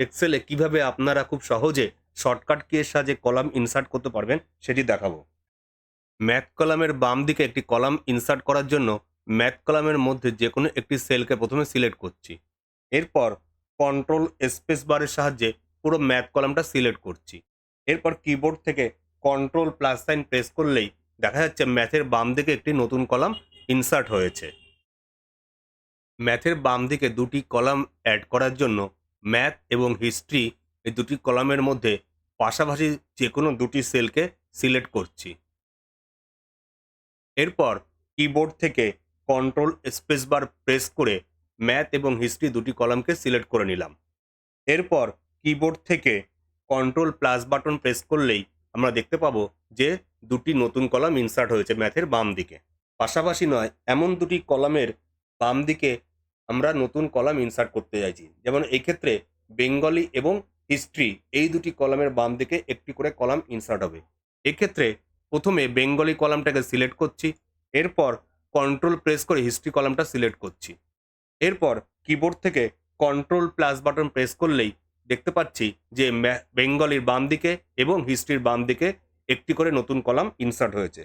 এক্সেলে কীভাবে আপনারা খুব সহজে শর্টকাট কিয়ের সাহায্যে কলাম ইনসার্ট করতে পারবেন, সেটি দেখাবো। ম্যাক কলামের বাম দিকে একটি কলাম ইনসার্ট করার জন্য ম্যাক কলামের মধ্যে যে কোনো একটি সেলকে প্রথমে সিলেক্ট করছি। এরপর কন্ট্রোল স্পেস বারের সাহায্যে পুরো ম্যাথ কলামটা সিলেক্ট করছি। এরপর কিবোর্ড থেকে কন্ট্রোল প্লাস সাইন প্রেস করলেই দেখা যাচ্ছে ম্যাথের বাম দিকে একটি নতুন কলাম ইনসার্ট হয়েছে। ম্যাথের বাম দিকে দুটি কলাম অ্যাড করার জন্য ম্যাথ এবং হিস্ট্রি এই দুটি কলামের মধ্যে পাশাপাশি যে কোনো দুটি সেলকে সিলেক্ট করছি। এরপর কিবোর্ড থেকে কন্ট্রোল স্পেস বার প্রেস করে ম্যাথ এবং হিস্ট্রি দুটি কলামকে সিলেক্ট করে নিলাম। এরপর কিবোর্ড থেকে কন্ট্রোল প্লাস বাটন প্রেস করলেই আমরা দেখতে পাবো যে দুটি নতুন কলাম ইনসার্ট হয়েছে ম্যাথের বাম দিকে পাশাপাশি নয়, এমন দুটি কলামের বাম দিকে আমরা নতুন কলাম ইনসার্ট করতে চাইছি যেমন এই ক্ষেত্রে বেঙ্গলি এবং হিস্ট্রি এই দুটি কলামের বাম দিকে একটি করে কলাম ইনসার্ট হবে। এক্ষেত্রে প্রথমে বেঙ্গলি কলামটাকে সিলেক্ট করছি, এরপর কন্ট্রোল প্রেস করে হিস্ট্রি কলামটা সিলেক্ট করছি। এরপর কিবোর্ড থেকে কন্ট্রোল প্লাস বাটন প্রেস করলেই দেখতে পাচ্ছি যে বেঙ্গলির বাম দিকে এবং হিস্ট্রির বাম দিকে একটি করে নতুন কলাম ইনসার্ট হয়েছে।